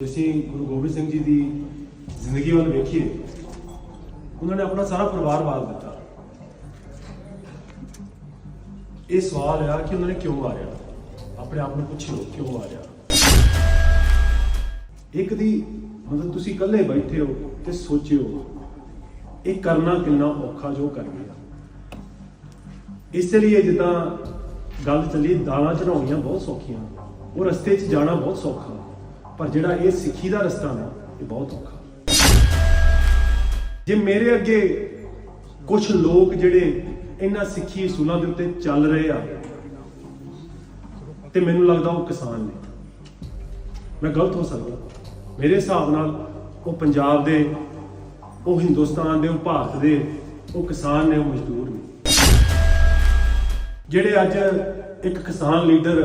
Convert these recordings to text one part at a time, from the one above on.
ਤੁਸੀਂ ਗੁਰੂ ਗੋਬਿੰਦ ਸਿੰਘ ਜੀ ਦੀ ਜ਼ਿੰਦਗੀ ਵੱਲ ਵੇਖੀਏ, ਉਹਨਾਂ ਨੇ ਆਪਣਾ ਸਾਰਾ ਪਰਿਵਾਰ ਵਾਰ ਦਿੱਤਾ। ਇਹ ਸਵਾਲ ਆ ਕਿ ਉਹਨਾਂ ਨੇ ਕਿਉਂ ਮਾਰਿਆ ਆਪਣੇ ਆਪ ਨੂੰ ਪੁੱਛੋ ਕਿਉਂ ਮਾਰਿਆ ਇੱਕ ਦੀ ਮਤਲਬ ਤੁਸੀਂ ਇਕੱਲੇ ਬੈਠੇ ਹੋ ਤੇ ਸੋਚਿਓ, ਇਹ ਕਰਨਾ ਕਿੰਨਾ ਔਖਾ ਜੋ ਕਰ ਗਿਆ ਇਸੇ ਲਈ ਜਿੱਦਾਂ ਗੱਲ ਚੱਲੀ, ਦਾਲਾਂ ਚੜਾਉਣੀਆਂ ਬਹੁਤ ਸੌਖੀਆਂ, ਉਹ ਰਸਤੇ 'ਚ ਜਾਣਾ ਬਹੁਤ ਸੌਖਾ। ਪਰ ਜਿਹੜਾ ਇਹ ਸਿੱਖੀ ਦਾ ਰਸਤਾ ਨਾ, ਇਹ ਬਹੁਤ ਔਖਾ। ਜੇ ਮੇਰੇ ਅੱਗੇ ਕੁਝ ਲੋਕ ਜਿਹੜੇ ਇਹਨਾਂ ਸਿੱਖੀ ਅਸੂਲਾਂ ਦੇ ਉੱਤੇ ਚੱਲ ਰਹੇ ਆ, ਤੇ ਮੈਨੂੰ ਲੱਗਦਾ ਉਹ ਕਿਸਾਨ ਨੇ। ਮੈਂ ਗਲਤ ਹੋ ਸਕਦਾ। ਮੇਰੇ ਹਿਸਾਬ ਨਾਲ ਉਹ ਪੰਜਾਬ ਦੇ, ਉਹ ਹਿੰਦੁਸਤਾਨ ਦੇ, ਉਹ ਭਾਰਤ ਦੇ, ਉਹ ਕਿਸਾਨ ਨੇ, ਉਹ ਮਜ਼ਦੂਰ ਨੇ। ਜਿਹੜੇ ਅੱਜ ਇੱਕ ਕਿਸਾਨ ਲੀਡਰ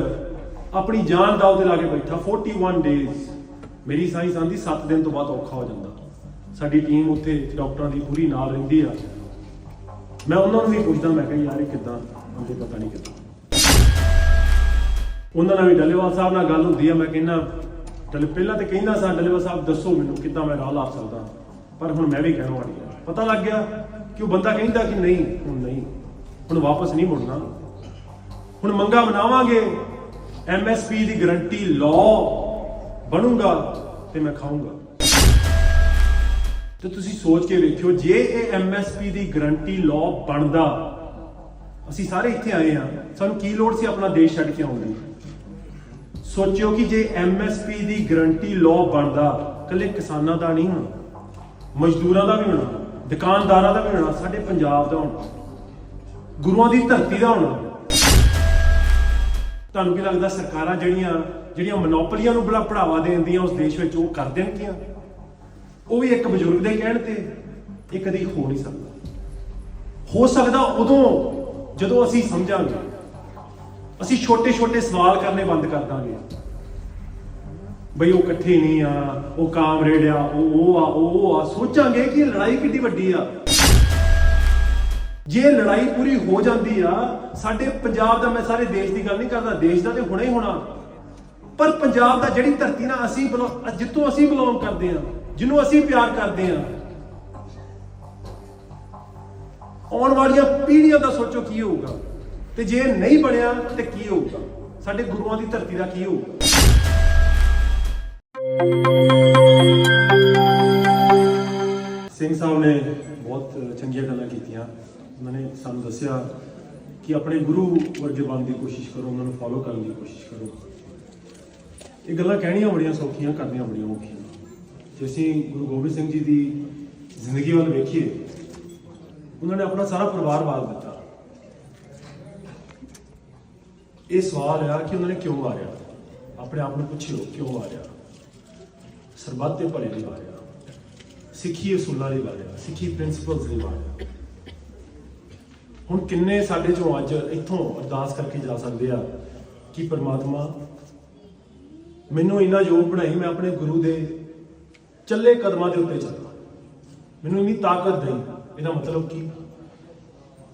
ਆਪਣੀ ਜਾਨ ਦਾਅ ਤੇ ਲਾ ਕੇ ਬੈਠਾ। 41 ਡੇਜ਼ ਮੇਰੀ ਸਾਇੰਸ ਆਂਦੀ 7 ਦਿਨ ਤੋਂ ਬਾਅਦ ਔਖਾ ਹੋ ਜਾਂਦਾ। ਸਾਡੀ ਟੀਮ ਉੱਥੇ ਡਾਕਟਰਾਂ ਦੀ ਪੂਰੀ ਨਾਲ ਰਹਿੰਦੀ ਆ। ਮੈਂ ਉਹਨਾਂ ਨੂੰ ਵੀ ਪੁੱਛਦਾ, ਮੈਂ ਕਿਹਾ, ਯਾਰ, ਇਹ ਕਿੱਦਾਂ? ਬੰਦੇ ਪਤਾ ਨਹੀਂ ਕਿੱਦਾਂ। ਉਹਨਾਂ ਨਾਲ ਵੀ ਡੱਲੇਵਾਲ ਸਾਹਿਬ ਨਾਲ ਗੱਲ ਹੁੰਦੀ ਆ। ਮੈਂ ਕਹਿੰਦਾ, ਡੱਲੇ ਪਹਿਲਾਂ ਤੇ ਕਹਿੰਦਾ ਸਾਂ, ਡੱਲੇਵਾਲ ਸਾਹਿਬ, ਦੱਸੋ ਮੈਨੂੰ ਕਿੱਦਾਂ ਮੈਂ ਰਾਹ ਲਾ ਸਕਦਾ। ਪਰ ਹੁਣ ਮੈਂ ਵੀ ਕਹਿਣ ਵਾਲੀ ਆ। ਪਤਾ ਲੱਗ ਗਿਆ ਕਿ ਉਹ ਬੰਦਾ ਕਹਿੰਦਾ ਕਿ ਨਹੀਂ? ਹੁਣ ਨਹੀਂ। ਹੁਣ ਵਾਪਸ ਨਹੀਂ ਮੁੜਨਾ। ਹੁਣ ਮੰਗਾ ਬਣਾਵਾਂਗੇ ਐਮਐਸਪੀ ਦੀ ਗਰੰਟੀ ਲਾਅ ਬਣੂਗਾ ਤੇ ਮੈਂ ਖਾਊਂਗਾ। ਤੇ ਤੁਸੀਂ ਸੋਚ ਕੇ ਵੇਖਿਓ, ਜੇ ਇਹ ਐਮਐਸਪੀ ਦੀ ਗਰੰਟੀ ਲਾਅ ਬਣਦਾ, ਅਸੀਂ ਸਾਰੇ ਇੱਥੇ ਆਏ ਆ ਸਾਨੂੰ ਕੀ ਲੋੜ ਸੀ ਆਪਣਾ ਦੇਸ਼ ਛੱਡ ਕੇ ਆਉਣ ਦੀ? ਸੋਚਿਓ ਕਿ ਜੇ ਐਮਐਸਪੀ ਦੀ ਗਰੰਟੀ ਲਾਅ ਬਣਦਾ ਕੱਲੇ ਕਿਸਾਨਾਂ ਦਾ ਨਹੀਂ ਹੋਣਾ, ਮਜ਼ਦੂਰਾਂ ਦਾ ਵੀ ਹੋਣਾ, ਦੁਕਾਨਦਾਰਾਂ ਦਾ ਵੀ ਹੋਣਾ, ਸਾਡੇ ਪੰਜਾਬ ਦਾ ਹੋਣਾ, ਗੁਰੂਆਂ ਦੀ ਧਰਤੀ ਦਾ ਹੋਣਾ ਤੁਹਾਨੂੰ ਕੀ ਲੱਗਦਾ ਸਰਕਾਰਾਂ ਜਿਹੜੀਆਂ ਜਿਹੜੀਆਂ ਮੋਨੋਪੋਲੀਆਂ ਨੂੰ ਬੜਾ ਪੜ੍ਹਾਵਾ ਦੇਣ ਦੀਆਂ ਉਸ ਦੇਸ਼ ਵਿੱਚ ਉਹ ਕਰ ਦੇਣਗੀਆਂ? ਉਹ ਵੀ ਇੱਕ ਬਜ਼ੁਰਗ ਦੇ ਕਹਿਣ ਤੇ ਇਹ ਕਦੀ ਹੋ ਨਹੀਂ ਸਕਦਾ। ਹੋ ਸਕਦਾ ਉਦੋਂ ਜਦੋਂ ਅਸੀਂ ਸਮਝਾਂਗੇ। ਅਸੀਂ ਛੋਟੇ-ਛੋਟੇ ਸਵਾਲ ਕਰਨੇ ਬੰਦ ਕਰ ਦਾਂਗੇ। ਬਈ ਉਹ ਇਕੱਠੇ ਨਹੀਂ ਆ, ਉਹ ਕਾਮਰੇਡ ਆ, ਉਹ ਉਹ ਆ, ਉਹ ਉਹ ਆ। ਸੋਚਾਂਗੇ ਕਿ ਇਹ ਲੜਾਈ ਕਿੰਨੀ ਵੱਡੀ ਆ। ਜੇ ਲੜਾਈ ਪੂਰੀ ਹੋ ਜਾਂਦੀ ਆ, ਸਾਡੇ ਪੰਜਾਬ ਦਾ ਮੈਂ ਸਾਰੇ ਦੇਸ਼ ਦੀ ਗੱਲ ਨਹੀਂ ਕਰਦਾ, ਦੇਸ਼ ਦਾ ਤੇ ਹੁਣੇ ਹੀ ਹੋਣਾ। ਪਰ ਪੰਜਾਬ ਦਾ ਜਿਹੜੀ ਧਰਤੀ ਨਾਲ ਅਸੀਂ ਬਿਲੋ- ਜਿੱਥੋਂ ਅਸੀਂ ਬਿਲੋਂਗ ਕਰਦੇ ਆ, ਜਿਹਨੂੰ ਅਸੀਂ ਪਿਆਰ ਕਰਦੇ ਆ, ਆਉਣ ਵਾਲੀਆਂ ਪੀੜ੍ਹੀਆਂ ਦਾ ਸੋਚੋ ਕੀ ਹੋਊਗਾ? ਤੇ ਜੇ ਨਹੀਂ ਬਣਿਆ, ਤੇ ਕੀ ਹੋਊਗਾ? ਸਾਡੇ ਗੁਰੂਆਂ ਦੀ ਧਰਤੀ ਦਾ ਕੀ ਹੋਊਗਾ? ਸਿੰਘ ਸਾਹਿਬ ਨੇ ਬਹੁਤ ਚੰਗੀਆਂ ਗੱਲਾਂ ਕੀਤੀਆਂ। ਉਹਨਾਂ ਨੇ ਸਾਨੂੰ ਦੱਸਿਆ ਕਿ ਆਪਣੇ ਗੁਰੂ ਵਰਗੇ ਬਣਨ ਦੀ ਕੋਸ਼ਿਸ਼ ਕਰੋ, ਉਹਨਾਂ ਨੂੰ ਫੋਲੋ ਕਰਨ ਦੀ ਕੋਸ਼ਿਸ਼ ਕਰੋ। ਇਹ ਗੱਲਾਂ ਕਹਿਣੀਆਂ ਬੜੀਆਂ ਸੌਖੀਆਂ, ਕਰਨੀਆਂ ਬੜੀਆਂ ਔਖੀਆਂ। ਜੇ ਅਸੀਂ ਗੁਰੂ ਗੋਬਿੰਦ ਸਿੰਘ ਜੀ ਦੀ ਜ਼ਿੰਦਗੀ ਵੱਲ ਵੇਖੀਏ, ਉਹਨਾਂ ਨੇ ਆਪਣਾ ਸਾਰਾ ਪਰਿਵਾਰ ਵਾਰ ਦਿੱਤਾ। ਇਹ ਸਵਾਲ ਆ ਕਿ ਉਹਨਾਂ ਨੇ ਕਿਉਂ ਮਾਰਿਆ ਆਪਣੇ ਆਪ ਨੂੰ ਪੁੱਛਿਓ, ਕਿਉਂ ਮਾਰਿਆ ਸਰਬੱਤ ਦੇ ਭਲੇ ਲਈ ਮਾਰਿਆ ਸਿੱਖੀ ਅਸੂਲਾਂ ਲਈ ਮਾਰਿਆ ਸਿੱਖੀ ਪ੍ਰਿੰਸੀਪਲਸ ਲਈ ਮਾਰਿਆ ਹੁਣ ਕਿੰਨੇ ਸਾਡੇ ਚੋਂ ਅੱਜ ਇੱਥੋਂ ਅਰਦਾਸ ਕਰਕੇ ਜਾ ਸਕਦੇ ਆ ਕਿ ਪ੍ਰਮਾਤਮਾ ਮੈਨੂੰ ਇੰਨਾ ਯੋਗ ਬਣਾਈ, ਮੈਂ ਆਪਣੇ ਗੁਰੂ ਦੇ ਚੱਲੇ ਕਦਮਾਂ ਦੇ ਉੱਤੇ ਚੱਲਾਂ। ਮੈਨੂੰ ਇੰਨੀ ਤਾਕਤ ਦੇਈ। ਇਹਦਾ ਮਤਲਬ ਕੀ?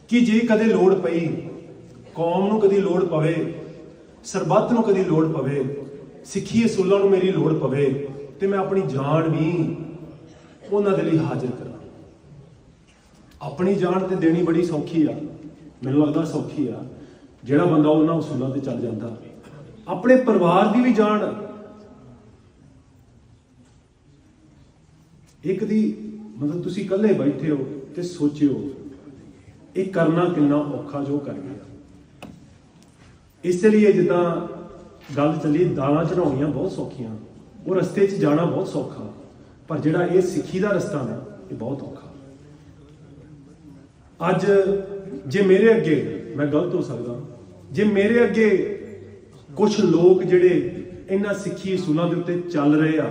ਕਿ ਜੇ ਕਦੇ ਲੋੜ ਪਈ, ਕੌਮ ਨੂੰ ਕਦੀ ਲੋੜ ਪਵੇ, ਸਰਬੱਤ ਨੂੰ ਕਦੀ ਲੋੜ ਪਵੇ, ਸਿੱਖੀ ਅਸੂਲਾਂ ਨੂੰ ਮੇਰੀ ਲੋੜ ਪਵੇ, ਤੇ ਮੈਂ ਆਪਣੀ ਜਾਨ ਵੀ ਉਹਨਾਂ ਦੇ ਲਈ ਹਾਜ਼ਰ ਕਰਾਂ। ਆਪਣੀ ਜਾਨ ਤੇ ਦੇਣੀ ਬੜੀ ਸੌਖੀ ਆ। ਮੈਨੂੰ ਲੱਗਦਾ ਸੌਖੀ ਆ। ਜਿਹੜਾ ਬੰਦਾ ਉਹਨਾਂ ਉਸੂਲਾਂ ਤੇ ਚੱਲ ਜਾਂਦਾ। ਆਪਣੇ ਪਰਿਵਾਰ ਦੀ ਵੀ ਜਾਨ। ਇੱਕ ਦੀ ਮਤਲਬ ਤੁਸੀਂ ਇਕੱਲੇ ਬੈਠੇ ਹੋ ਤੇ ਸੋਚਿਓ, ਇਹ ਕਰਨਾ ਕਿੰਨਾ ਔਖਾ ਜੋ ਕਰ ਗਿਆ। ਇਸ ਲਈ ਜਿੱਦਾਂ ਗੱਲ ਚੱਲੀ, ਦਾਲਾਂ ਚੜਾਉਣੀਆਂ ਬਹੁਤ ਸੌਖੀਆਂ। ਉਹ ਰਸਤੇ 'ਚ ਜਾਣਾ ਬਹੁਤ ਸੌਖਾ। ਪਰ ਜਿਹੜਾ ਇਹ ਸਿੱਖੀ ਦਾ ਰਸਤਾ ਨਾ, ਇਹ ਬਹੁਤ ਔਖਾ। ਅੱਜ ਜੇ ਮੇਰੇ ਅੱਗੇ, ਮੈਂ ਗਲਤ ਹੋ ਸਕਦਾ, ਜੇ ਮੇਰੇ ਅੱਗੇ ਕੁਝ ਲੋਕ ਜਿਹੜੇ ਇਹਨਾਂ ਸਿੱਖੀ ਅਸੂਲਾਂ ਦੇ ਉੱਤੇ ਚੱਲ ਰਹੇ ਆ,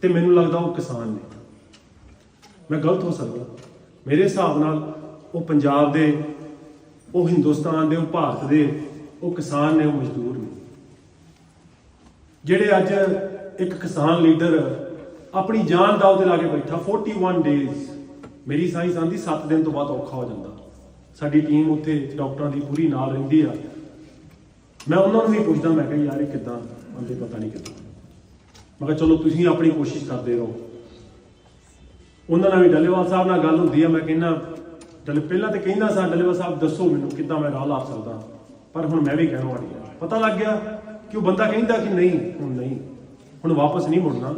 ਤੇ ਮੈਨੂੰ ਲੱਗਦਾ ਉਹ ਕਿਸਾਨ ਨੇ। ਮੈਂ ਗਲਤ ਹੋ ਸਕਦਾ। ਮੇਰੇ ਹਿਸਾਬ ਨਾਲ ਉਹ ਪੰਜਾਬ ਦੇ, ਉਹ ਹਿੰਦੁਸਤਾਨ ਦੇ, ਉਹ ਭਾਰਤ ਦੇ, ਉਹ ਕਿਸਾਨ ਨੇ, ਉਹ ਮਜ਼ਦੂਰ ਨੇ। ਜਿਹੜੇ ਅੱਜ ਇੱਕ ਕਿਸਾਨ ਲੀਡਰ ਆਪਣੀ ਜਾਨ ਦਾਅ ਤੇ ਲਾ ਕੇ ਬੈਠਾ 41 ਡੇਜ਼ ਮੇਰੀ ਸਾਇੰਸ ਆਂਦੀ 7 ਦਿਨ ਤੋਂ ਬਾਅਦ ਔਖਾ ਹੋ ਜਾਂਦਾ। ਸਾਡੀ ਟੀਮ ਉੱਥੇ ਡਾਕਟਰਾਂ ਦੀ ਪੂਰੀ ਨਾਲ ਰਹਿੰਦੀ ਆ। ਮੈਂ ਉਹਨਾਂ ਨੂੰ ਵੀ ਪੁੱਛਦਾ, ਮੈਂ ਕਿਹਾ, ਯਾਰ, ਇਹ ਕਿੱਦਾਂ? ਬੰਦੇ ਪਤਾ ਨਹੀਂ ਕਿੱਦਾਂ। ਮੈਂ ਕਿਹਾ, ਚਲੋ, ਤੁਸੀਂ ਆਪਣੀ ਕੋਸ਼ਿਸ਼ ਕਰਦੇ ਰਹੋ। ਉਹਨਾਂ ਨਾਲ ਵੀ ਡੱਲੇਵਾਲ ਸਾਹਿਬ ਨਾਲ ਗੱਲ ਹੁੰਦੀ ਆ। ਮੈਂ ਕਹਿੰਦਾ, ਡੱਲੇ, ਪਹਿਲਾਂ ਤੇ ਕਹਿੰਦਾ ਸਾਂ, ਡੱਲੇਵਾਲ ਸਾਹਿਬ, ਦੱਸੋ ਮੈਨੂੰ ਕਿੱਦਾਂ ਮੈਂ ਰਾਹ ਲਾ ਸਕਦਾ। ਪਰ ਹੁਣ ਮੈਂ ਵੀ ਕਹਿਣ ਵਾਲੀ ਆ। ਪਤਾ ਲੱਗ ਗਿਆ ਕਿ ਉਹ ਬੰਦਾ ਕਹਿੰਦਾ ਕਿ ਨਹੀਂ, ਹੁਣ ਨਹੀਂ। ਹੁਣ ਵਾਪਸ ਨਹੀਂ ਮੁੜਨਾ।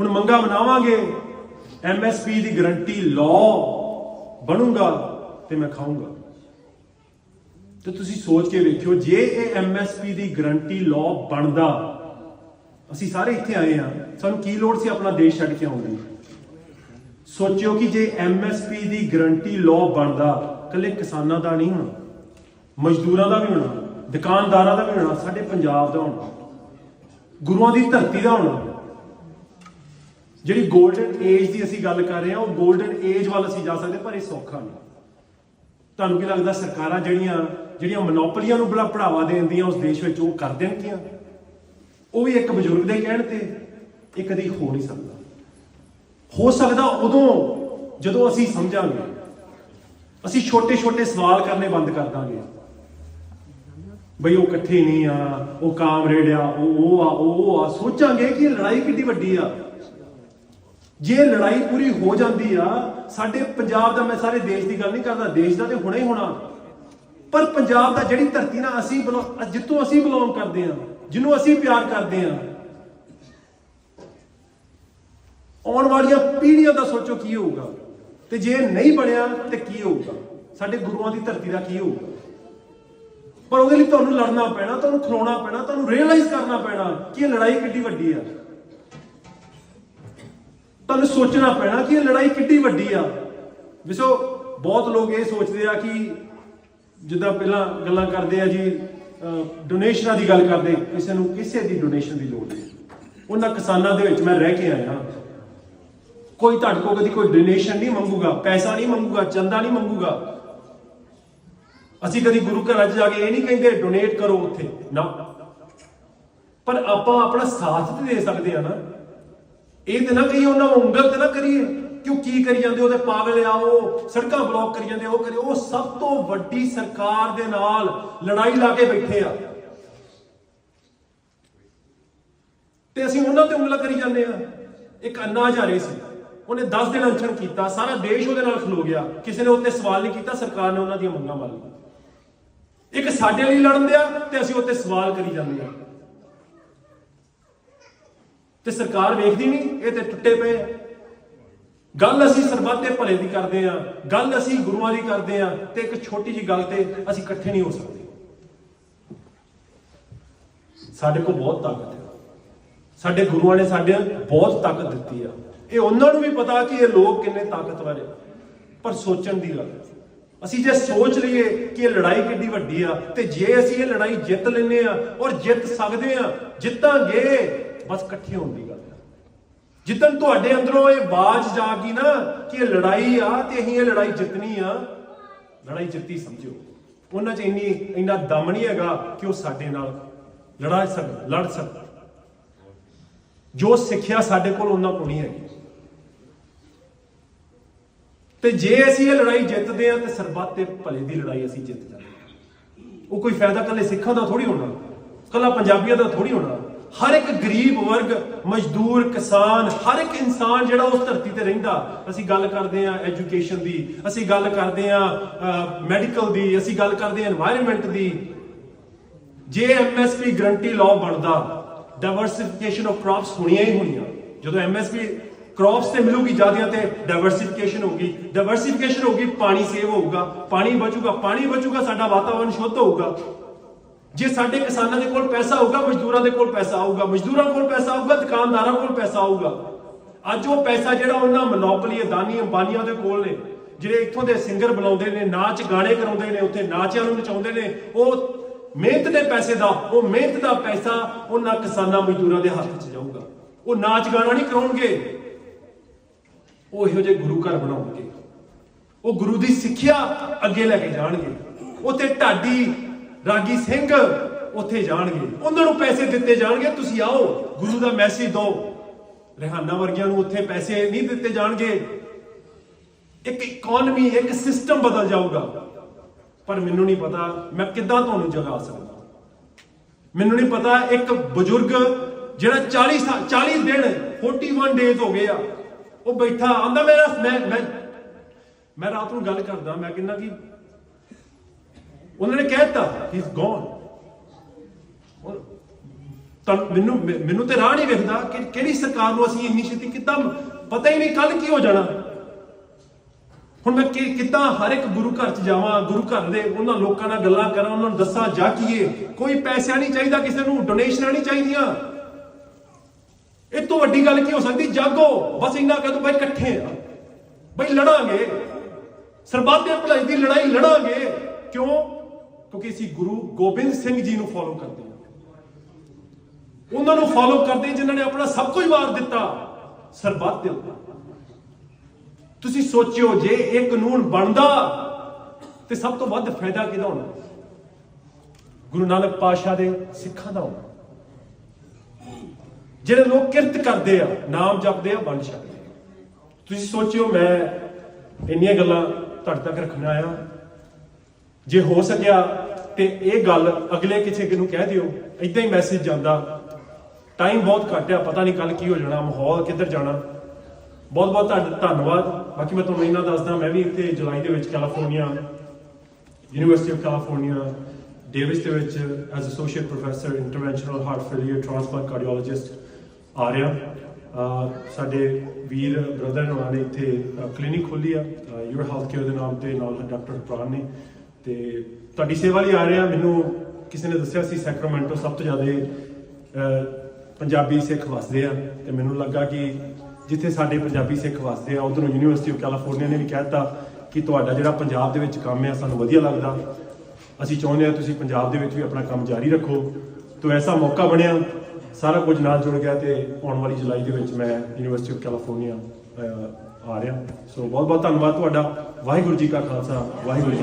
ਹੁਣ ਮੰਗਾ ਬਣਾਵਾਂਗੇ ਐਮਐਸਪੀ ਦੀ ਗਰੰਟੀ ਲਾਅ ਬਣੂਗਾ ਤੇ ਮੈਂ ਖਾਊਂਗਾ। ਤੇ ਤੁਸੀਂ ਸੋਚ ਕੇ ਵੇਖਿਓ, ਜੇ ਇਹ ਐਮਐਸਪੀ ਦੀ ਗਰੰਟੀ ਲਾਅ ਬਣਦਾ, ਅਸੀਂ ਸਾਰੇ ਇੱਥੇ ਆਏ ਆ ਸਾਨੂੰ ਕੀ ਲੋੜ ਸੀ ਆਪਣਾ ਦੇਸ਼ ਛੱਡ ਕੇ ਆਉਣ ਦੀ? ਸੋਚਿਓ ਕਿ ਜੇ ਐਮਐਸਪੀ ਦੀ ਗਰੰਟੀ ਲਾਅ ਬਣਦਾ ਕੱਲੇ ਕਿਸਾਨਾਂ ਦਾ ਨਹੀਂ ਹੋਣਾ, ਮਜ਼ਦੂਰਾਂ ਦਾ ਵੀ ਹੋਣਾ, ਦੁਕਾਨਦਾਰਾਂ ਦਾ ਵੀ ਹੋਣਾ, ਸਾਡੇ ਪੰਜਾਬ ਦਾ ਹੋਣਾ, ਗੁਰੂਆਂ ਦੀ ਧਰਤੀ ਦਾ ਹੋਣਾ ਜਿਹੜੀ 골ਡਨ ਏਜ ਦੀ ਅਸੀਂ ਗੱਲ ਕਰ ਰਹੇ ਹਾਂ, ਉਹ 골ਡਨ ਏਜ ਵੱਲ ਅਸੀਂ ਜਾ ਸਕਦੇ, ਪਰ ਇਹ ਸੌਖਾ ਨਹੀਂ। ਤੁਹਾਨੂੰ ਕੀ ਲੱਗਦਾ, ਸਰਕਾਰਾਂ ਜਿਹੜੀਆਂ ਜਿਹੜੀਆਂ ਮੋਨੋਪੋਲੀਆਂ ਨੂੰ ਬੜਾ ਬੜਾਵਾ ਦੇਂਦੀਆਂ ਉਸ ਦੇਸ਼ ਵਿੱਚ, ਉਹ ਕਰ ਦੇਣਗੀਆਂ? ਉਹ ਵੀ ਇੱਕ ਬਜ਼ੁਰਗ ਦੇ ਕਹਿਣ ਤੇ ਇਹ ਕਦੀ ਹੋ ਨਹੀਂ ਸਕਦਾ। ਹੋ ਸਕਦਾ ਉਦੋਂ, ਜਦੋਂ ਅਸੀਂ ਸਮਝਾਂਗੇ। ਅਸੀਂ ਛੋਟੇ ਛੋਟੇ ਸਵਾਲ ਕਰਨੇ ਬੰਦ ਕਰ ਦਾਂਗੇ। ਬਈ ਉਹ ਇਕੱਠੇ ਨਹੀਂ ਆ, ਉਹ ਕਾਮਰੇਡ ਆ, ਉਹ ਉਹ ਆ, ਉਹ ਉਹ ਆ। ਸੋਚਾਂਗੇ ਕਿ ਇਹ ਲੜਾਈ ਕਿੱਡੀ ਵੱਡੀ ਆ। ਜੇ ਲੜਾਈ ਪੂਰੀ ਹੋ ਜਾਂਦੀ ਆ, ਸਾਡੇ ਪੰਜਾਬ ਦਾ ਮੈਂ ਸਾਰੇ ਦੇਸ਼ ਦੀ ਗੱਲ ਨਹੀਂ ਕਰਦਾ, ਦੇਸ਼ ਦਾ ਤੇ ਹੋਣਾ ਹੀ ਹੋਣਾ। ਪਰ ਪੰਜਾਬ ਦਾ ਜਿਹੜੀ ਧਰਤੀ ਨਾਲ ਅਸੀਂ ਬਿਲੋ- ਜਿੱਥੋਂ ਅਸੀਂ ਬਿਲੋਂਗ ਕਰਦੇ ਆ, ਜਿਹਨੂੰ ਅਸੀਂ ਪਿਆਰ ਕਰਦੇ ਆ, ਆਉਣ ਵਾਲੀਆਂ ਪੀੜ੍ਹੀਆਂ ਦਾ ਸੋਚੋ ਕੀ ਹੋਊਗਾ? ਤੇ ਜੇ ਨਹੀਂ ਬਣਿਆ, ਤੇ ਕੀ ਹੋਊਗਾ? ਸਾਡੇ ਗੁਰੂਆਂ ਦੀ ਧਰਤੀ ਦਾ ਕੀ ਹੋਊਗਾ? ਪਰ ਉਹਦੇ ਲਈ ਤੁਹਾਨੂੰ ਲੜਨਾ ਪੈਣਾ, ਤੁਹਾਨੂੰ ਖਲੋਣਾ ਪੈਣਾ, ਤੁਹਾਨੂੰ ਰੀਅਲਾਈਜ਼ ਕਰਨਾ ਪੈਣਾ ਕਿ ਇਹ ਲੜਾਈ ਕਿੱਡੀ ਵੱਡੀ ਆ। ਤੁਹਾਨੂੰ ਸੋਚਣਾ ਪੈਣਾ ਕਿ ਇਹ ਲੜਾਈ ਕਿੱਡੀ ਵੱਡੀ ਆ। ਵਿਸੋ ਬਹੁਤ ਲੋਕ ਇਹ ਸੋਚਦੇ ਆ ਕਿ ਜਿੱਦਾਂ ਪਹਿਲਾਂ ਗੱਲਾਂ ਕਰਦੇ ਆ ਜੀ ਡੋਨੇਸ਼ਨਾਂ ਦੀ ਗੱਲ ਕਰਦੇ, ਕਿਸੇ ਨੂੰ ਕਿਸੇ ਦੀ ਡੋਨੇਸ਼ਨ ਦੀ ਲੋੜ ਨਹੀਂ। ਉਹਨਾਂ ਕਿਸਾਨਾਂ ਦੇ ਵਿੱਚ ਮੈਂ ਰਹਿ ਕੇ ਆਇਆ। ਕੋਈ ਤੁਹਾਡੇ ਕੋਲ ਕਦੀ ਕੋਈ ਡੋਨੇਸ਼ਨ ਨਹੀਂ ਮੰਗੂਗਾ, ਪੈਸਾ ਨਹੀਂ ਮੰਗੂਗਾ, ਚੰਦਾ ਨਹੀਂ ਮੰਗੂਗਾ। ਅਸੀਂ ਕਦੀ ਗੁਰੂ ਘਰਾਂ 'ਚ ਜਾ ਕੇ ਇਹ ਨਹੀਂ ਕਹਿੰਦੇ ਡੋਨੇਟ ਕਰੋ ਉੱਥੇ। ਨਾ। ਪਰ ਆਪਾਂ ਆਪਣਾ ਸਾਥ ਤੇ ਦੇ ਸਕਦੇ ਆ ਨਾ। ਇਹ ਤੇ ਨਾ ਕਹੀਏ ਉਹਨਾਂ ਨੂੰ ਉਂਗਲ ਤੇ ਨਾ ਕਰੀਏ। ਕਿਉਂ ਕੀ ਕਰੀ ਜਾਂਦੇ ਉਹਦੇ ਪਾਗਲ ਆ ਉਹ। ਸੜਕਾਂ ਬਲੌਕ ਕਰੀ ਜਾਂਦੇ ਉਹ ਕਰੇ। ਉਹ ਸਭ ਤੋਂ ਵੱਡੀ ਸਰਕਾਰ ਦੇ ਨਾਲ ਲੜਾਈ ਲਾ ਕੇ ਬੈਠੇ ਆ। ਤੇ ਅਸੀਂ ਉਹਨਾਂ ਤੇ ਉਂਗਲਾਂ ਕਰੀ ਜਾਂਦੇ ਆ। ਇੱਕ ਅੰਨਾ ਹਜ਼ਾਰੇ ਸੀ। ਉਹਨੇ 10 ਦਿਨ ਅਨਸ਼ਨ ਕੀਤਾ। ਸਾਰਾ ਦੇਸ਼ ਉਹਦੇ ਨਾਲ ਖਲੋ ਗਿਆ। ਕਿਸੇ ਨੇ ਉੱਤੇ ਸਵਾਲ ਨਹੀਂ ਕੀਤਾ। ਸਰਕਾਰ ਨੇ ਉਹਨਾਂ ਦੀਆਂ ਮੰਗਾਂ ਮੰਨ ਲਈਆਂ। ਇੱਕ ਸਾਡੇ ਲਈ ਲੜਨ ਦਿਆ ਤੇ ਅਸੀਂ ਉੱਤੇ ਸਵਾਲ ਕਰੀ ਜਾਂਦੇ ਆ। ਤੇ ਸਰਕਾਰ ਵੇਖਦੀ ਨਹੀਂ, ਇਹ ਤੇ ਟੁੱਟੇ ਪਏ ਆ। ਗੱਲ ਅਸੀਂ ਸਰਬੱਤ ਦੇ ਭਲੇ ਦੀ ਕਰਦੇ ਆ, ਗੱਲ ਅਸੀਂ ਗੁਰੂਆਂ ਦੀ ਕਰਦੇ ਆ ਤੇ ਇੱਕ ਛੋਟੀ ਜੀ ਗੱਲ ਤੇ ਅਸੀਂ ਇਕੱਠੇ ਨਹੀਂ ਹੋ ਸਕਦੇ। ਸਾਡੇ ਕੋਲ ਬਹੁਤ ਤਾਕਤ ਹੈ। ਸਾਡੇ ਗੁਰੂਆਂ ਨੇ ਸਾਡੇ ਬਹੁਤ ਤਾਕਤ ਦਿੱਤੀ ਆ। ਇਹ ਉਹਨਾਂ ਨੂੰ ਵੀ ਪਤਾ ਕਿ ਇਹ ਲੋਕ ਕਿੰਨੇ ਤਾਕਤਵਰ ਆ। ਪਰ ਸੋਚਣ ਦੀ ਗੱਲ ਅਸੀਂ ਜੇ ਸੋਚ ਲਈਏ ਕਿ ਇਹ ਲੜਾਈ ਕਿੱਡੀ ਵੱਡੀ ਆ ਤੇ ਜੇ ਅਸੀਂ ਇਹ ਲੜਾਈ ਜਿੱਤ ਲੈਨੇ ਆ ਔਰ ਜਿੱਤ ਸਕਦੇ ਆ, ਜਿੱਤਾਂਗੇ ਬਸ ਇਕੱਠੇ ਹੋਣ ਦੀ ਗੱਲ ਹੈ ਜਿੱਦਨ ਤੁਹਾਡੇ ਅੰਦਰੋਂ ਇਹ ਬਾਜ ਜਾਗੀ ਨਾ ਕਿ ਇਹ ਲੜਾਈ ਆ ਤੇ ਅਸੀਂ ਇਹ ਲੜਾਈ ਜਿੱਤਣੀ ਆ, ਲੜਾਈ ਜਿੱਤੀ ਸਮਝੋ ਉਹਨਾਂ 'ਚ ਇੰਨੀ ਇੰਨਾ ਦਮ ਨਹੀਂ ਹੈਗਾ ਕਿ ਉਹ ਸਾਡੇ ਨਾਲ ਲੜਾ ਸਕ ਲੜ ਸਕ ਜੋ ਸਿੱਖਿਆ ਸਾਡੇ ਕੋਲ ਉਹਨਾਂ ਕੋਲ ਨਹੀਂ ਹੈਗੀ। ਤੇ ਜੇ ਅਸੀਂ ਇਹ ਲੜਾਈ ਜਿੱਤਦੇ ਆ ਤੇ ਸਰਬੱਤ ਤੇ ਭਲੇ ਦੀ ਲੜਾਈ ਅਸੀਂ ਜਿੱਤ ਜਾਂਦੇ ਉਹ ਕੋਈ ਫਾਇਦਾ ਕੱਲੇ ਸਿੱਖਾਂ ਦਾ ਥੋੜੀ ਹੋਣਾ ਕੱਲਾ ਪੰਜਾਬੀਆਂ ਦਾ ਥੋੜੀ ਹੋਣਾ। ਹਰ ਇੱਕ ਗਰੀਬ ਵਰਗ, ਮਜ਼ਦੂਰ, ਕਿਸਾਨ, ਹਰ ਇੱਕ ਇਨਸਾਨ ਜਿਹੜਾ ਉਸ ਧਰਤੀ ਤੇ ਰਹਿੰਦਾ, ਅਸੀਂ ਗੱਲ ਕਰਦੇ ਆ ਐਜੂਕੇਸ਼ਨ ਦੀ, ਅਸੀਂ ਗੱਲ ਕਰਦੇ ਆ ਮੈਡੀਕਲ ਦੀ, ਅਸੀਂ ਗੱਲ ਕਰਦੇ ਆ এনवायरमेंट ਦੀ। ਜੇ ਐਮਐਸਪੀ ਗਰੰਟੀ ਲਾਅ ਬਣਦਾ ਡਾਈਵਰਸਿਫਿਕੇਸ਼ਨ ਆਫ ਕ੍ਰੌਪਸ ਹੋਣੀਆਂ ਹੀ ਹੋਣੀਆਂ। ਜਦੋਂ ਐਮਐਸਪੀ ਕ੍ਰੌਪਸ ਤੇ ਮਿਲੂਗੀ ਜ਼ਿਆਦਾ ਤੇ ਡਾਈਵਰਸਿਫਿਕੇਸ਼ਨ ਹੋਊਗੀ। ਡਾਈਵਰਸਿਫਿਕੇਸ਼ਨ ਹੋਊਗੀ, ਪਾਣੀ ਸੇਵ ਹੋਊਗਾ, ਪਾਣੀ ਬਚੂਗਾ ਪਾਣੀ ਬਚੂਗਾ, ਸਾਡਾ ਵਾਤਾਵਰਨ ਸ਼ੁੱਧ ਹੋਊਗਾ। ਜੇ ਸਾਡੇ ਕਿਸਾਨਾਂ ਦੇ ਕੋਲ ਪੈਸਾ ਹੋਊਗਾ ਮਜ਼ਦੂਰਾਂ ਦੇ ਕੋਲ ਪੈਸਾ ਆਊਗਾ, ਮਜ਼ਦੂਰਾਂ ਕੋਲ ਪੈਸਾ ਆਊਗਾ, ਦੁਕਾਨਦਾਰਾਂ ਕੋਲ ਪੈਸਾ ਆਊਗਾ। ਅੱਜ ਉਹ ਪੈਸਾ ਜਿਹੜਾ ਉਹਨਾਂ ਮੋਨੋਪੋਲੀ ਅਦਾਨੀ ਅੰਬਾਨੀਆਂ ਦੇ ਕੋਲ ਨੇ, ਜਿਹੜੇ ਇੱਥੋਂ ਦੇ ਸਿੰਗਰ ਬੁਲਾਉਂਦੇ ਨੇ, ਨਾਚ ਗਾਣੇ ਕਰਾਉਂਦੇ ਨੇ, ਉੱਥੇ ਨਾਚਿਆਂ ਨੂੰ ਨਚਾਉਂਦੇ ਨੇ, ਉਹ ਮਿਹਨਤ ਦੇ ਪੈਸੇ ਦਾ, ਉਹ ਮਿਹਨਤ ਦਾ ਪੈਸਾ ਉਹਨਾਂ ਕਿਸਾਨਾਂ, ਮਜ਼ਦੂਰਾਂ ਦੇ ਹੱਥ 'ਚ ਜਾਊਗਾ। ਉਹ ਨਾਚ ਗਾਣਾ ਨਹੀਂ ਕਰਾਉਣਗੇ। ਉਹ ਇਹੋ ਜਿਹੇ ਗੁਰੂ ਘਰ ਬਣਾਉਣਗੇ। ਉਹ ਗੁਰੂ ਦੀ ਸਿੱਖਿਆ ਅੱਗੇ ਲੈ ਕੇ ਜਾਣਗੇ। ਉੱਥੇ ਢਾਡੀ ਰਾਗੀ ਸਿੰਘ ਉੱਥੇ ਜਾਣਗੇ। ਉਹਨਾਂ ਨੂੰ ਪੈਸੇ ਦਿੱਤੇ ਜਾਣਗੇ, ਤੁਸੀਂ ਆਓ, ਗੁਰੂ ਦਾ ਮੈਸੇਜ ਦਿਓ। ਰਹਿਾਨਾ ਵਰਗਿਆਂ ਨੂੰ ਉੱਥੇ ਪੈਸੇ ਨਹੀਂ ਦਿੱਤੇ ਜਾਣਗੇ। ਇੱਕ ਇਕਨੋਮੀ ਇੱਕ ਸਿਸਟਮ ਬਦਲ ਜਾਊਗਾ। ਪਰ ਮੈਨੂੰ ਨਹੀਂ ਪਤਾ ਮੈਂ ਕਿੱਦਾਂ ਤੁਹਾਨੂੰ ਜਗਾ ਸਕਦਾ। ਮੈਨੂੰ ਨਹੀਂ ਪਤਾ ਇੱਕ ਬਜ਼ੁਰਗ ਜਿਹੜਾ 40 ਸਾ- 40 ਦਿਨ 41 ਡੇਜ਼ ਹੋ ਗਏ ਆ, ਉਹ ਬੈਠਾ ਆਂਦਾ, ਮੇਰਾ, ਮੈਂ ਮੈਂ ਮੈਂ ਰਾਤ ਨੂੰ ਗੱਲ ਕਰਦਾ, ਮੈਂ ਕਹਿੰਦਾ ਕਿ ਉਹਨਾਂ ਨੇ ਕਹਿਤਾ ਹੀ ਇਜ਼ ਗੋਨ ਤਾਂ ਮੈਨੂੰ ਮੈਨੂੰ ਤੇ ਰਾਹ ਨਹੀਂ ਵੇਖਦਾ ਕਿ ਕਿਹੜੀ ਸਰਕਾਰ ਨੂੰ ਅਸੀਂ ਇੰਨੀ ਛੇਤੀ ਕਿੱਦਾਂ ਪਤਾ ਹੀ ਨਹੀਂ ਕੱਲ ਕੀ ਹੋ ਜਾਣਾ। ਹੁਣ ਮੈਂ ਕਿ ਕਿੱਦਾਂ ਹਰ ਇੱਕ ਗੁਰੂ ਘਰ ਚ ਜਾਵਾਂ, ਗੁਰੂ ਘਰ ਦੇ ਉਹਨਾਂ ਲੋਕਾਂ ਨਾਲ ਗੱਲਾਂ ਕਰਾਂ, ਉਹਨਾਂ ਨੂੰ ਦੱਸਾਂ ਜਾਕੀਏ ਕੋਈ ਪੈਸਾ ਨਹੀਂ ਚਾਹੀਦਾ, ਕਿਸੇ ਨੂੰ ਡੋਨੇਸ਼ਨਾਂ ਨਹੀਂ ਚਾਹੀਦੀਆਂ। ਇਹ ਤੋਂ ਵੱਡੀ ਗੱਲ ਕੀ ਹੋ ਸਕਦੀ? ਜਾਗੋ। ਬਸ ਇੰਨਾ ਕਹਿ ਦੋ ਬਈ ਇਕੱਠੇ ਆ। ਬਈ ਲੜਾਂਗੇ। ਸਰਬੱਤ ਦੇ ਭਲਾਈ ਦੀ ਲੜਾਈ ਲੜਾਂਗੇ। ਕਿਉਂ? ਕਿਉਂਕਿ ਅਸੀਂ ਗੁਰੂ ਗੋਬਿੰਦ ਸਿੰਘ ਜੀ ਨੂੰ ਫੋਲੋ ਕਰਦੇ ਹਾਂ। ਉਹਨਾਂ ਨੂੰ ਫੋਲੋ ਕਰਦੇ ਜਿਨ੍ਹਾਂ ਨੇ ਆਪਣਾ ਸਭ ਕੁਝ ਵਾਰ ਦਿੱਤਾ, ਸਰਬੱਤ ਦੇ ਉੱਤੇ ਤੁਸੀਂ ਸੋਚਿਓ, ਜੇ ਇਹ ਕਾਨੂੰਨ ਬਣਦਾ, ਤੇ ਸਭ ਤੋਂ ਵੱਧ ਫਾਇਦਾ ਕਿਹਦਾ ਹੋਣਾ? ਗੁਰੂ ਨਾਨਕ ਪਾਤਸ਼ਾਹ ਦੇ ਸਿੱਖਾਂ ਦਾ ਹੋਣਾ। ਜਿਹੜੇ ਲੋਕ ਕਿਰਤ ਕਰਦੇ ਆ, ਨਾਮ ਜਪਦੇ ਆ, ਬਣ ਸਕਦੇ ਤੁਸੀਂ ਸੋਚਿਓ, ਮੈਂ ਇੰਨੀਆਂ ਗੱਲਾਂ ਤੁਹਾਡੇ ਤੱਕ ਰੱਖਣਾ ਆਇਆ। ਜੇ ਹੋ ਸਕਿਆ ਤੇ ਇਹ ਗੱਲ ਅਗਲੇ ਕਿਸੇ ਨੂੰ ਕਹਿ ਦਿਓ ਇਦਾਂ ਹੀ ਮੈਸੇਜ ਜਾਂਦਾ। ਟਾਈਮ ਬਹੁਤ ਘੱਟ ਆ, ਪਤਾ ਨਹੀਂ ਕੱਲ ਕੀ ਹੋ ਜਾਣਾ, ਮਾਹੌਲ ਕਿੱਧਰ ਜਾਣਾ। ਬਹੁਤ ਬਹੁਤ ਤੁਹਾਡਾ ਧੰਨਵਾਦ। ਬਾਕੀ ਮੈਂ ਤੁਹਾਨੂੰ ਇਹਨਾਂ ਦੱਸਦਾ, ਮੈਂ ਵੀ ਇੱਥੇ ਜੁਲਾਈ ਦੇ ਵਿੱਚ California University of California Davis ਦੇ ਵਿੱਚ as associate professor interventional heart failure transplant cardiologist ਆ ਰਿਹਾ। ਸਾਡੇ ਵੀਰ ਬ੍ਰਦਰ ਉਹਨਾਂ ਨੇ ਇੱਥੇ ਕਲੀਨਿਕ ਖੋਲੀ ਆ। ਯੂਰ ਹੈਲਥ ਕੇਅਰ ਦੇ ਨਾਮ ਤੇ ਨਾਲ ਡਾਕਟਰ ਪ੍ਰਾਨ ਨੇ ਤੇ ਤੁਹਾਡੀ ਸੇਵਾ ਲਈ ਆ ਰਿਹਾ ਮੈਨੂੰ ਕਿਸੇ ਨੇ ਦੱਸਿਆ ਸੀ ਸੈਕਰਾਮੈਂਟੋ ਸਭ ਤੋਂ ਜ਼ਿਆਦਾ ਪੰਜਾਬੀ ਸਿੱਖ ਵਸਦੇ ਆ। ਤੇ ਮੈਨੂੰ ਲੱਗਾ ਕਿ ਜਿੱਥੇ ਸਾਡੇ ਪੰਜਾਬੀ ਸਿੱਖ ਵਸਦੇ ਆ, ਉਧਰੋਂ ਯੂਨੀਵਰਸਿਟੀ ਆਫ ਕੈਲੀਫੋਰਨੀਆ ਨੇ ਵੀ ਕਹਿਤਾ ਕਿ ਤੁਹਾਡਾ ਜਿਹੜਾ ਪੰਜਾਬ ਦੇ ਵਿੱਚ ਕੰਮ ਆ, ਸਾਨੂੰ ਵਧੀਆ ਲੱਗਦਾ। ਅਸੀਂ ਚਾਹੁੰਦੇ ਹਾਂ ਤੁਸੀਂ ਪੰਜਾਬ ਦੇ ਵਿੱਚ ਵੀ ਆਪਣਾ ਕੰਮ ਜਾਰੀ ਰੱਖੋ। ਤੋਂ ਐਸਾ ਮੌਕਾ ਬਣਿਆ, ਸਾਰਾ ਕੁਝ ਨਾਲ ਜੁੜ ਗਿਆ ਤੇ ਆਉਣ ਵਾਲੀ ਜੁਲਾਈ ਦੇ ਵਿੱਚ ਮੈਂ ਯੂਨੀਵਰਸਿਟੀ ਆਫ ਕੈਲੀਫੋਰਨੀਆ ਆ ਰਿਹਾ। ਸੋ ਬਹੁਤ ਬਹੁਤ ਧੰਨਵਾਦ ਤੁਹਾਡਾ। ਵਾਹਿਗੁਰੂ ਜੀ ਕਾ ਖਾਲਸਾ, ਵਾਹਿਗੁਰੂ ਜੀ